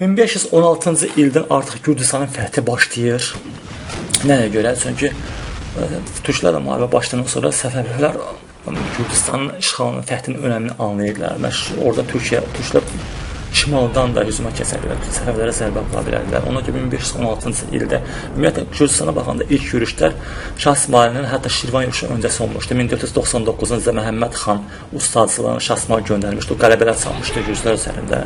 1516-cı ildən artıq Gürcüstanın fəthi başlayır. Nəyə görə? Çünki ə, türklərlə müharibə başlayandan sonra Səfəvilər ə, Gürcüstanın işğalının, fəthinin önəmini anlayırlar. Məş orada Türkiyə, türklər şimaldan da hücuma keçə Səfəvlərə zərbə vura bilərlər. Ona görə 1516-cı ildə ümumiyyətlə Gürcüstana baxanda ilk yürüşlər Şah İsmailin hətta Şirvan yürüşü öncəsi olmuşdu. 1499-cu ildə Məhəmməd xan ustacılığını Şah İsmail göndərmişdi. O qələbələr çalmışdı Gürcülər üzərində.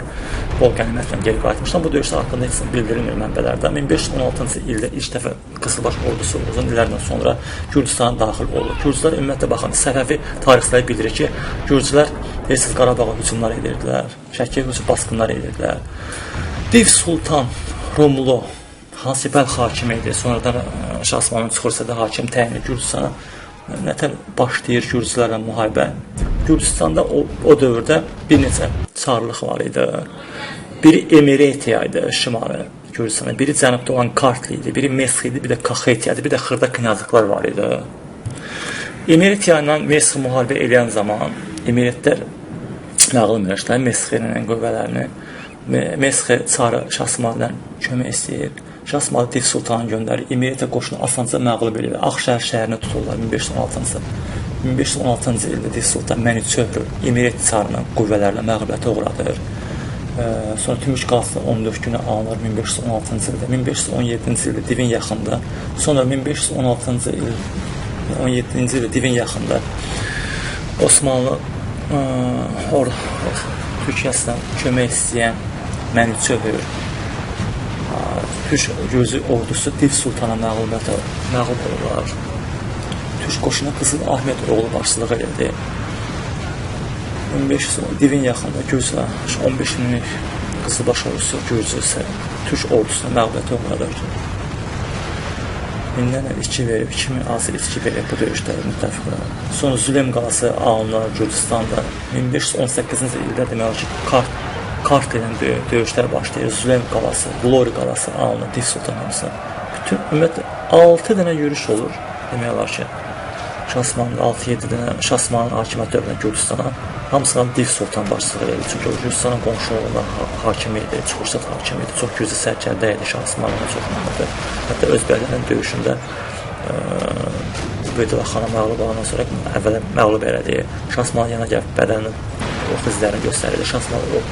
Bol qənimətlə geri qayıtmışdı. Bu döyüşlər haqqında heç bildirilmir mənbələrdə. 1516-cı ildə ilk dəfə Qızılbaş ordusu uzun illərdən sonra Gürcüstana daxil olur. Gürcülər ümumiyyətlə baxın, Səfəvi tarixçilər bildirir ki, Gürcülər Bilirsiniz Qarabağa hücumlar edirdilər, Şəki hücum basqınlar edirdilər. Div Sultan Romulo Hasibel hakimi idi. Sonradan ə, Şah Osmanlı Çuxursədə hakim təyin edildi Gürcüstana. Nətər başlayır Gürcülərlə müharibə. Gürcüstanda o, o dövrdə bir neçə çarlıq var idi. Biri Emiretiya idi şimalı Gürcüstana, biri cənubda olan Kartli idi, biri Mesx idi, bir də Kaxetiya idi, bir də xırda knyazlıqlar var idi. Emiretiya ilə Mesx müharibə edən zaman Emirətlər məğlub etmişlər Mesxinin qüvvələrini. Me- Mesx çarı Şahsmandan kömək istəyir. Şahsman Div Sultanı göndərir. Emirətə qoşunu asanca məğlub edir. Ağşəhər şəhərini tuturlar 1516-cı 1516-cı ildə Div Sultan Məniçöhrü Emirət çarının qüvvələrlə məğlubiyyətə uğradır. Sonra Tümüş qalası 14 günə alınır 1516-cı ildə. 1517-ci ildə Divin yaxında. Sonra 1516-cı il 17-ci ildə Divin yaxında Osmanlı or, Türkiyədən kömək istəyən Məniçöhrü Türk gözü ordusu Div Sultana məğlubiyyətə məğlub olurlar. Türk qoşunu Qızıl Ahmet oğlu başçılıq edirdi. 15 divin yaxında Gürcü 15 minlik Qızılbaş ordusu Gürcü isə Türk ordusuna məğlubiyyətə uğradır. Mindən 2 verib, 2000 azı içki verib bu döyüşdə müttəfiqlər. Sonra Zülem qalası alınır Gürcüstanda. 1518-ci ildə demək olar ki, Kart Kart ilə dö- döyüşlər başlayır. Zülem qalası, Glory qalası alınır Div Sultan hamısı. Bütün ümumiyyətlə 6 dənə yürüş olur demək olar ki. Şahsmanın 6-7 dənə Şahsmanın hakimiyyət dövründə Gürcüstana hamısına Div Sultan başçılıq edir. Çünki o Gürcüstanın qonşu olan ha- hakimi idi, Çuxursat hakimi idi. Çox güclü sərkərdə idi Şahsmanın çox məmnundu. Hətta öz bədənin döyüşündə Beydullah xana məğlub olandan sonra əvvələ məğlub elədi. Şahsman yana gəlib bədəninin ox izlərini göstərirdi. Şahsman o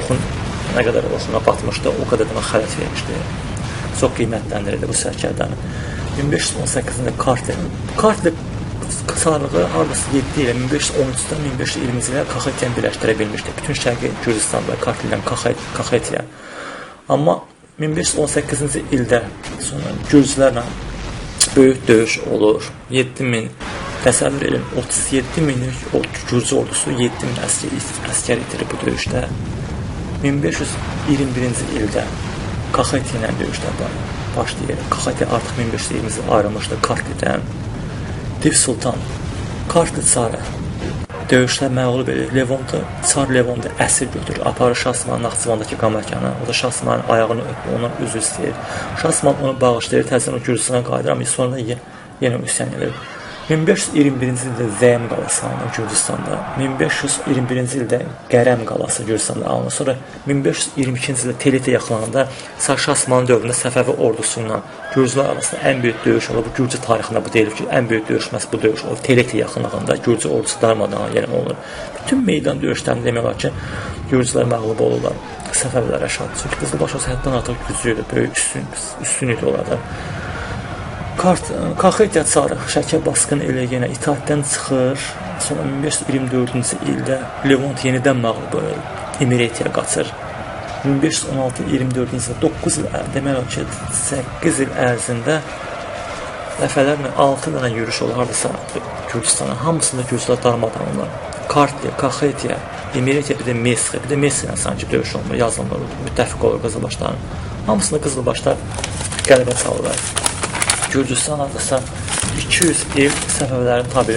oxun nə qədər oxuna batmışdı, o qədər də xələt vermişdi. Çox qiymətləndirildi bu sərkərdəni. 1518-də Kartel. Kartel qısalığı hardasa 7 ilə 1513-dən 1520-ci ilə Kaxetiyan birləşdirə bilmişdi. Bütün şərqi Gürcüstanda Karteldən Kaxetiya. Amma 1518-ci ildə sonra Gürcülərlə böyük döyüş olur. 7000 təsəvvür edin 37 minlik o Gürcü ordusu 7000 əsgər əsgər itirir bu döyüşdə. 1521-ci ildə Kaxeti ilə döyüşlər ba- başlayır. Kaxeti artıq 1520-ci ildə ayrılmışdı Kartlidən. Div Sultan Kartli çarı döyüşdə məğlub edir. Levontu, Çar Levontu əsir götürür. Aparır Şahsmanın Naxçıvandakı qamakana. O da Şahsmanın ayağını öpür, ona üzr istəyir. Şahsman onu bağışlayır, təzədən o Gürcüstana qayıdır, amma sonra ye- yenə üsyan edir. 1521-ci ildə Zəyəm qalası alınır Gürcüstanda. 1521-ci ildə Qərəm qalası Gürcüstanda alınır. Sonra 1522-ci ildə Telitə yaxınlığında Sağ Şahsmanın dövründə Səfəvi ordusu ilə Gürcülər arasında ən böyük döyüş olub. Gürcü tarixində bu deyilir ki, ən böyük döyüş məhz bu döyüş olub. Telitə yaxınlığında Gürcü ordusu darmadağın yerə olunur. Bütün meydan döyüşlərində demək olar ki, Gürcülər məğlub olurlar. Səfəvilərə şad. Çünki Qızılbaş ordusu həddən artıq güclü idi, böyük üstün, üstün idi onlarda. Kart Kaxetiya çarı Şəkər basqını elə yenə itaətdən çıxır. Sonra 1524-cü ildə Levant yenidən məğlub olur. Emiretiya qaçır. 1516-24-cü ildə 9 il demək olar ki, 8 il ərzində dəfələrlə 6 dənə yürüş olur hardasa Gürcüstana. Hamısında Gürcülər darmadağın olurlar. Kartli, Kaxetiya, Emiretiya, bir də Mesxi, bir də Mesxi ilə sanki döyüş olmur, yazılmır, müttəfiq olur Qızılbaşların. Hamısında Qızılbaşlar qələbə çalırlar. Gürcüstan adasa 200 il Səfəvilərin tabiləri